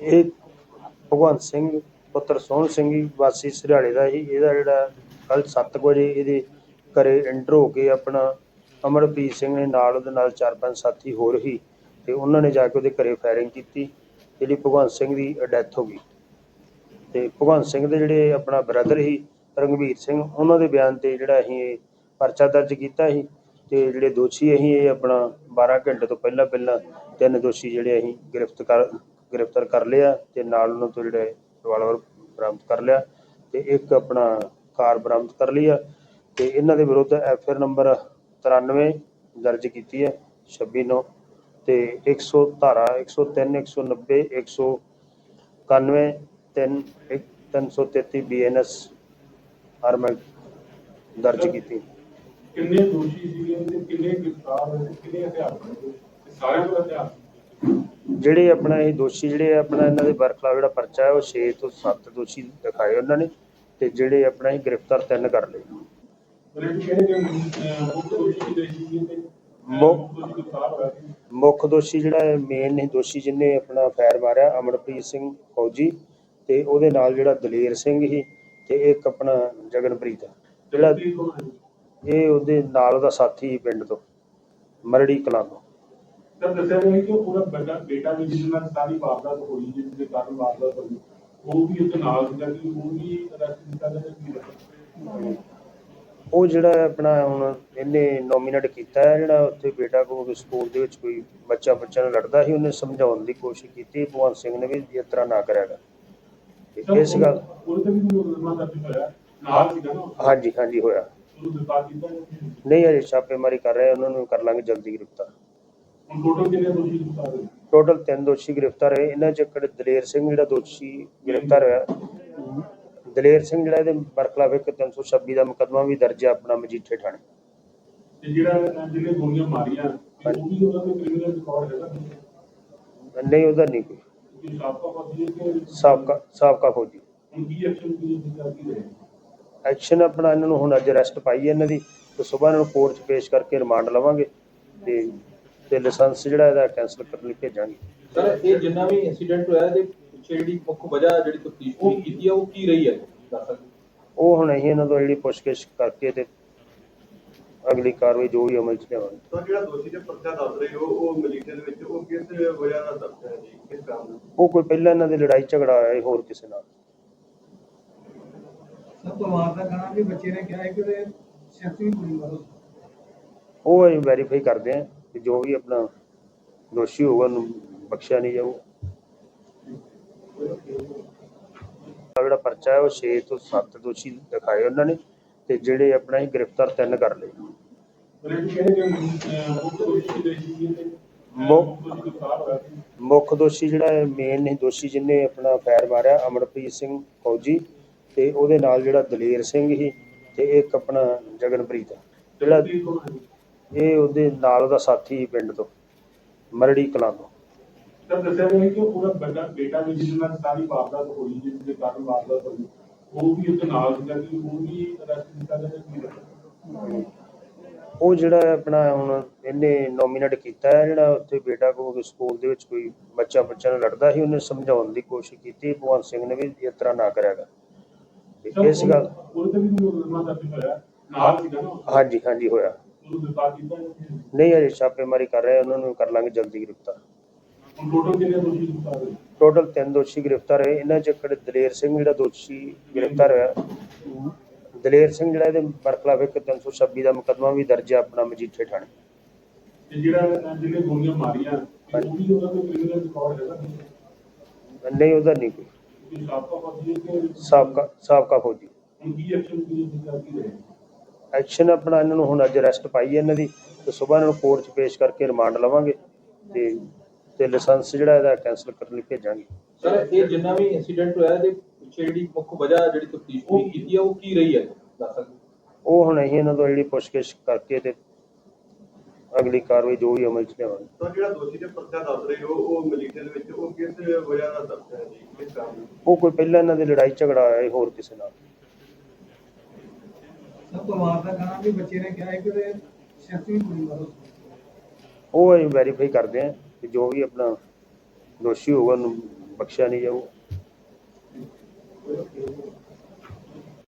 ਇਹ ਭਗਵੰਤ ਸਿੰਘ, ਪੁੱਤਰ ਸੋਹਣ ਸਿੰਘ ਜੀ, ਵਾਸੀ ਸਰਿਆਲੇ ਦਾ ਜੀ। ਇਹਦਾ ਜਿਹੜਾ ਕੱਲ 7 ਵਜੇ ਇਹਦੇ ਘਰੇ ਐਂਟਰ ਹੋ ਕੇ ਆਪਣਾ ਅਮਰਪ੍ਰੀਤ ਸਿੰਘ ਨੇ ਨਾਲ ਉਹਦੇ ਨਾਲ ਚਾਰ ਪੰਜ ਸਾਥੀ ਹੋਰ ਹੀ ਤੇ ਉਹਨਾਂ ਨੇ ਜਾ ਕੇ ਉਹਦੇ ਘਰੇ ਫਾਇਰਿੰਗ ਕੀਤੀ। ਜਿਹੜੀ ਭਗਵੰਤ ਸਿੰਘ ਦੀ ਡੈਥ ਹੋ ਗਈ। ਤੇ ਭਗਵੰਤ ਸਿੰਘ ਦੇ ਜਿਹੜੇ ਆਪਣਾ ਬ੍ਰਦਰ ਸੀ ਰੰਗਵੀਰ ਸਿੰਘ, ਉਹਨਾਂ ਦੇ ਬਿਆਨ ਤੇ ਜਿਹੜਾ ਅਸੀਂ ਇਹ ਪਰਚਾ ਦਰਜ ਕੀਤਾ ਸੀ। ਤੇ ਜਿਹੜੇ ਦੋਸ਼ੀ ਅਸੀਂ ਇਹ ਆਪਣਾ 12 ਘੰਟੇ ਤੋਂ ਪਹਿਲਾਂ ਪਹਿਲਾਂ ਤਿੰਨ ਦੋਸ਼ੀ ਜਿਹੜੇ ਅਸੀਂ ਗ੍ਰਿਫਤ ਕਰ, ਗ੍ਰਿਫਤਾਰ ਕਰ ਲਿਆ ਤੇ ਨਾਲ ਉਹਨਾਂ ਤੋਂ ਜਿਹੜੇ ਰਿਵਾਲਵਰ ਬਰਾਮਦ ਕਰ ਲਿਆ ਤੇ ਇੱਕ ਆਪਣਾ ਕਾਰ ਬਰਾਮਦ ਕਰ ਲਈ ਆ ਤੇ ਇਹਨਾਂ ਦੇ ਵਿਰੁੱਧ ਐਫ ਆਰ ਨੰਬਰ 93 ਦਰਜ ਕੀਤੀ ਹੈ 26 ਨੌ ਤੇ 100 ਧਾਰਾ 103 190 191 3 333 ਬੀਐਨਐਸ ਆਰਮਡ ਦਰਜ ਕੀਤੀ। ਕਿੰਨੇ ਦੋਸ਼ੀ ਸੀਗੇ ਤੇ ਕਿੰਨੇ ਗ੍ਰਿਫਤਾਰ ਹੋਏ ਤੇ ਕਿੰਨੇ ਹਥਿਆਰ ਤੇ ਸਾਰਿਆਂ ਕੋਲ ਹਥਿਆਰ। ਜਿਹੜੇ ਆਪਣਾ ਇਹ ਦੋਸ਼ੀ ਜਿਹੜੇ ਆਪਣਾ ਇਹਨਾਂ ਦੇ ਬਰਖਲਾਫ ਜਿਹੜਾ ਪਰਚਾ ਹੈ ਉਹ 6 ਤੋਂ 7 ਦੋਸ਼ੀ ਦਿਖਾਏ ਉਹਨਾਂ ਨੇ ਤੇ ਜਿਹੜੇ ਆਪਣਾ ਇਹ ਗ੍ਰਿਫਤਾਰ ਤਿੰਨ ਕਰ ਲਏ ਮੁੱਖ ਦੋਸ਼ੀ ਜਿਹੜਾ ਮੇਨ ਨੇ ਦੋਸ਼ੀ ਜਿਹਨੇ ਆਪਣਾ ਫਾਇਰ ਮਾਰਿਆ ਅਮਰਪ੍ਰੀਤ ਸਿੰਘ ਫੌਜੀ ਤੇ ਉਹਦੇ ਨਾਲ ਜਿਹੜਾ ਦਲੇਰ ਸਿੰਘ ਸੀ ਤੇ ਇੱਕ ਆਪਣਾ ਜਗਨਪ੍ਰੀਤ ਜਿਹੜਾ? ਇਹ ਉਹਦੇ ਨਾਲ ਉਹਦਾ ਸਾਥੀ ਪਿੰਡ ਤੋਂ ਮਰੜੀ ਕਲਾਂ ਤੋਂ ਤਾਂ ਦੱਸਿਆ ਗਿਆ ਕਿ ਉਹ ਪੂਰਾ ਬੇਟਾ ਬੇਟਾ ਵੀ ਜਿਹਦੇ ਨਾਲ ਸਾਰੀ ਵਾਰਦਾਤ ਹੋਈ ਜਿਸ ਦੇ ਕਾਰਨ ਵਾਰਦਾਤ ਹੋਈ ਉਹ ਵੀ ਉਹਦੇ ਨਾਲ ਸੀਗਾ ਕਿ ਉਹ ਵੀ ਅਰੈਸਟ ਕੀਤਾ ਗਿਆ ਤੇ ਕੀ ਹੋਇਆ? ਉਹ ਜਿਹੜਾ ਆਪਣਾ ਹੁਣ ਇਹਨੇ ਨੋਮੀਨੇਟ ਕੀਤਾ ਹੈ ਜਿਹੜਾ ਉੱਥੇ ਬੇਟਾ ਕੋਲ ਸਕੂਲ ਦੇ ਵਿੱਚ ਕੋਈ ਬੱਚਾ ਬੱਚਾ ਨਾਲ ਲੜਦਾ ਸੀ ਉਹਨੇ ਸਮਝਾਉਣ ਦੀ ਕੋਸ਼ਿਸ਼ ਕੀਤੀ ਭਗਵੰਤ ਸਿੰਘ ਨੇ ਵੀ ਇਸ ਤਰ੍ਹਾਂ ਨਾ ਕਰਿਆਗਾ ਇਸ ਗੱਲ। ਹਾਂਜੀ ਹਾਂਜੀ ਹੋਇਆ ਉਹਨੂੰ ਗ੍ਰਿਫਤਾਰ ਕੀਤਾ ਗਿਆ। ਨਹੀਂ ਅਜੇ ਛਾਪੇਮਾਰੀ ਕਰ ਰਹੇ ਆ, ਉਹਨਾਂ ਨੂੰ ਕਰ ਲਾਂਗੇ ਜਲਦੀ ਗ੍ਰਿਫਤਾਰ। ਹੁਣ ਟੋਟਲ ਕਿੰਨੇ ਦੋਸ਼ੀ ਗ੍ਰਿਫਤਾਰ ਹੋਏ? ਟੋਟਲ ਤਿੰਨ ਦੋਸ਼ੀ ਗ੍ਰਿਫਤਾਰ ਹੋਏ। ਇਹਨਾਂ ਚ ਇੱਕ ਦਲੇਰ ਸਿੰਘ ਜਿਹੜਾ ਦੋਸ਼ੀ ਗ੍ਰਿਫਤਾਰ ਹੋਇਆ। ਦਲੇਰ ਸਿੰਘ ਜਿਹੜਾ ਇਹਦੇ ਬਰਖਲਾਫ ਇੱਕ 326 ਦਾ ਮੁਕੱਦਮਾ ਵੀ ਦਰਜ ਹੈ ਆਪਣਾ ਮਜੀਠੇ ਥਾਣੇ। ਤੇ ਜਿਹੜਾ ਜਿਹਨੇ ਗੋਲੀਆਂ ਮਾਰੀਆਂ ਤੇ ਉਹ ਵੀ ਉਹਦਾ ਕੋਈ ਕ੍ਰਿਮੀਨਲ ਰਿਕਾਰਡ ਹੈਗਾ? ਨਹੀਂ ਉਹਦਾ ਨਹੀਂ ਕੋਈ। ਸਾਬਕਾ ਫੌਜੀ ਹੈ ਕਿ ਸਾਬਕਾ ਸਾਬਕਾ ਫੌਜੀ। ਹੁਣ ਕੀ ਐਕਸ਼ਨ ਕੀ ਦਿੱਤਾ ਕੀ ਰਹੇ ਐਕਸ਼ਨ ਆਪਣਾ ਇਹਨਾਂ ਨੂੰ ਹੁਣ ਅੱਜ ਅਰੈਸਟ ਪਾਈ ਹੈ ਇਹਨਾਂ ਦੀ ਤੇ ਸਵੇਰ ਇਹਨਾਂ ਨੂੰ ਕੋਰਟ 'ਚ ਪੇਸ਼ ਕਰਕੇ ਰਿਮਾਂਡ ਲਵਾਂਗੇ ਤੇ ਤੇ ਲਾਇਸੈਂਸ ਜਿਹੜਾ ਇਹਦਾ ਕੈਂਸਲ ਕਰਨ ਲਈ ਭੇਜਾਂਗੇ ਸਰ ਇਹ ਜਿੰਨਾ ਵੀ ਇਨਸੀਡੈਂਟ ਹੋਇਆ ਇਹਦੇ ਪਿੱਛੇ ਜਿਹੜੀ ਮੁੱਖ ਵਜ੍ਹਾ ਜਿਹੜੀ ਤਫਤੀਸ਼ ਕੀਤੀ ਹੈ ਉਹ ਕੀ ਰਹੀ ਹੈ ਦੱਸ ਸਕਦੇ ਹੋ? ਉਹ ਹੁਣ ਅਸੀਂ ਇਹਨਾਂ ਤੋਂ ਜਿਹੜੀ ਪੁੱਛਗਿੱਛ ਕਰਕੇ ਤੇ ਅਗਲੀ ਕਾਰਵਾਈ ਜੋ ਵੀ ਅਮਲ 'ਚ ਲਿਆਵਾਂਗੇ ਤਾਂ ਜਿਹੜਾ ਦੋਸ਼ੀ ਦੇ ਪਰਚਾ ਦੱਸ ਰਹੇ ਹੋ ਉਹ ਮਜੀਠੇ ਦੇ ਵਿੱਚ ਉਹ ਕਿਸ ਵਜ੍ਹਾ ਨਾਲ ਦੱਸਦਾ ਹੈ ਜੀ ਕਿਸ ਕਾਰਨ? ਉਹ ਕੋਈ ਪਹਿਲਾਂ ਇਹਨਾਂ ਦੀ ਲੜਾਈ ਝਗੜਾ ਹੋਇਆ ਹੋਰ ਕਿਸੇ ਨਾਲ ਸਭ ਪਰਿਵਾਰ ਦਾ ਕਹਿਣਾ ਵੀ ਬੱਚੇ ਨੇ ਕਿਹਾ ਹੈ ਕਿ ਉਹਦੇ ਸਿਰ 'ਚ ਵੀ ਗੋਲੀ ਮਾਰੋ। ਉਹ ਅਸੀਂ ਵੈਰੀਫਾਈ ਕਰਦੇ ਹਾਂ ਕਿ ਜੋ ਵੀ ਆਪਣਾ ਦੋਸ਼ੀ ਹੋਊਗਾ ਉਹਨੂੰ ਬਖਸ਼ਿਆ ਨਹੀਂ ਜਾਊ। ਜਿਹੜਾ ਪਰਚਾ ਹੈ ਉਹ 6 ਤੋਂ 7 ਦੋਸ਼ੀ ਦਿਖਾਏ ਉਹਨਾਂ ਨੇ ਤੇ ਜਿਹੜੇ ਆਪਣਾ ਹੀ ਗ੍ਰਿਫਤਾਰ ਤਿੰਨ ਕਰ ਲਏ। ਮੁੱਖ ਦੋਸ਼ੀ ਜਿਹੜਾ ਮੇਨ ਨੇ ਦੋਸ਼ੀ ਜਿਹਨੇ ਆਪਣਾ ਫੈਰ ਮਾਰਿਆ, ਅਮਰਪ੍ਰੀਤ ਸਿੰਘ ਫੌਜੀ ਤੇ ਉਹਦੇ ਨਾਲ ਜਿਹੜਾ ਦਲੇਰ ਸਿੰਘ ਸੀ ਤੇ ਇੱਕ ਆਪਣਾ ਜਗਨਪ੍ਰੀਤ ਜਿਹੜਾ? ਇਹ ਉਹਦੇ ਨਾਲ ਉਹਦਾ ਸਾਥੀ ਪਿੰਡ ਤੋਂ ਮਰੜੀ ਕਲਾਂ ਤੋਂ ਤਾਂ ਦੱਸਿਆ ਗਿਆ ਕਿ ਉਹ ਪੂਰਾ ਬੇਟਾ ਬੇਟਾ ਵੀ ਜਿਹਦੇ ਨਾਲ ਸਾਰੀ ਵਾਰਦਾਤ ਹੋਈ ਜਿਸ ਦੇ ਕਾਰਨ ਵਾਰਦਾਤ ਹੋਈ ਉਹ ਵੀ ਉਹਦੇ ਨਾਲ ਸੀਗਾ ਕਿ ਉਹ ਵੀ ਅਰੈਸਟ ਕੀਤਾ ਗਿਆ ਤੇ ਕੀ ਹੋਇਆ? ਉਹ ਜਿਹੜਾ ਆਪਣਾ ਹੁਣ ਇਹਨੇ ਨੋਮੀਨੇਟ ਕੀਤਾ ਹੈ ਜਿਹੜਾ ਉੱਥੇ ਬੇਟਾ ਕੋਲ ਸਕੂਲ ਦੇ ਵਿੱਚ ਕੋਈ ਬੱਚਾ ਬੱਚਾ ਨਾਲ ਲੜਦਾ ਸੀ ਉਹਨੇ ਸਮਝਾਉਣ ਦੀ ਕੋਸ਼ਿਸ਼ ਕੀਤੀ ਭਗਵੰਤ ਸਿੰਘ ਨੇ ਵੀ ਇਸ ਤਰ੍ਹਾਂ ਨਾ ਕਰਿਆਗਾ ਤੇ ਇਸ ਗੱਲ ਉਹਦੇ ਤੇ ਵੀ ਮੁਕੱਦਮਾ ਦਰਜ ਹੋਇਆ? ਨਾਲ ਸੀਗਾ ਨਾ ਉਹ। ਹਾਂਜੀ ਹਾਂਜੀ ਹੋਇਆ। ਉਹਨੂੰ ਗ੍ਰਿਫਤਾਰ ਕੀਤਾ ਗਿਆ। ਨਹੀਂ ਅਜੇ ਛਾਪੇਮਾਰੀ ਕਰ ਰਹੇ ਆ, ਉਹਨਾਂ ਨੂੰ ਕਰ ਲਾਂਗੇ ਜਲਦੀ ਗ੍ਰਿਫਤਾਰ। ਹੁਣ ਟੋਟਲ ਕਿੰਨੇ ਦੋਸ਼ੀ ਗ੍ਰਿਫਤਾਰ ਹੋਏ? ਟੋਟਲ ਤਿੰਨ ਦੋਸ਼ੀ ਗ੍ਰਿਫਤਾਰ ਹੋਏ। ਇਹਨਾਂ ਚ ਇੱਕ ਦਲੇਰ ਸਿੰਘ ਜਿਹੜਾ ਦੋਸ਼ੀ ਗ੍ਰਿਫਤਾਰ ਹੋਇਆ। ਦਲੇਰ ਸਿੰਘ ਜਿਹੜਾ ਇਹਦੇ ਬਰਖਲਾਫ ਇੱਕ 326 ਦਾ ਮੁਕੱਦਮਾ ਵੀ ਦਰਜ ਹੈ ਆਪਣਾ ਮਜੀਠੇ ਥਾਣੇ। ਤੇ ਜਿਹੜਾ ਜਿਹਨੇ ਗੋਲੀਆਂ ਮਾਰੀਆਂ ਉਹ ਵੀ ਉਹਦਾ ਕੋਈ ਕ੍ਰਿਮੀਨਲ ਰਿਕਾਰਡ ਹੈਗਾ? ਨਹੀਂ ਉਹਦਾ ਨਹੀਂ ਕੋਈ। ਸਾਬਕਾ ਫੌਜੀ। ਸਾਬਕਾ ਐਕਸ਼ਨ ਆਪਣਾ ਇਹਨਾਂ ਨੂੰ ਹੁਣ ਅੱਜ ਅਰੈਸਟ ਪਾਈ ਹੈ ਇਹਨਾਂ ਦੀ। ਤੇ ਸਵੇਰ ਇਹਨਾਂ ਨੂੰ ਕੋਰਟ 'ਚ ਪੇਸ਼ ਕਰਕੇ ਰਿਮਾਂਡ ਲਵਾਂਗੇ। ਤੇ ਤੇ ਲਾਇਸੈਂਸ ਜਿਹੜਾ ਇਹਦਾ ਕੈਂਸਲ ਕਰਨ ਲਈ ਭੇਜਾਂਗੇ। ਸਰ ਇਹ ਜਿੰਨਾ ਵੀ ਇਨਸੀਡੈਂਟ ਹੋਇਆ ਇਹਦੇ ਪਿੱਛੇ ਜਿਹੜੀ ਮੁੱਖ ਵਜ੍ਹਾ ਜਿਹੜੀ ਤਫਤੀਸ਼ ਕੀਤੀ ਹੈ ਉਹ ਕੀ ਰਹੀ ਹੈ? ਦੱਸ ਸਕਦੇ? ਉਹ ਹੁਣ ਅਸੀਂ ਇਹਨਾਂ ਤੋਂ ਜਿਹੜੀ ਪੁੱਛਗਿੱਛ ਕਰਕੇ ਤੇ ਅਗਲੀ ਕਾਰਵਾਈ ਜੋ ਵੀ ਅਮਲ ਚ ਲਿਆਵਾਂਗੇ। ਤਾਂ ਜਿਹੜਾ ਦੋਸ਼ੀ ਦੇ ਪਰਚਾ ਦੱਸ ਰਹੇ ਹੋ ਉਹ ਮਜੀਠੇ ਦੇ ਵਿੱਚ ਉਹ ਕਿਸ ਵਜ੍ਹਾ ਨਾਲ ਦੱਸ ਜੀ ਕਿਸ ਕਾਰਨ ਉਹ ਕੋਈ ਪਹਿਲਾਂ ਇਹਨਾਂ ਦੀ ਲੜਾਈ ਝਗੜਾ ਆਇਆ ਹੋਰ ਕਿਸੇ ਨਾਲ। ਉਹ ਅਸੀਂ ਵੈਰੀਫਾਈ ਕਰਦੇ ਆ ਕਿ ਜੋ ਵੀ ਆਪਣਾ ਦੋਸ਼ੀ ਹੋਊਗਾ ਉਹਨੂੰ ਬਖਸ਼ਿਆ ਨਹੀਂ ਜਾਊਗਾ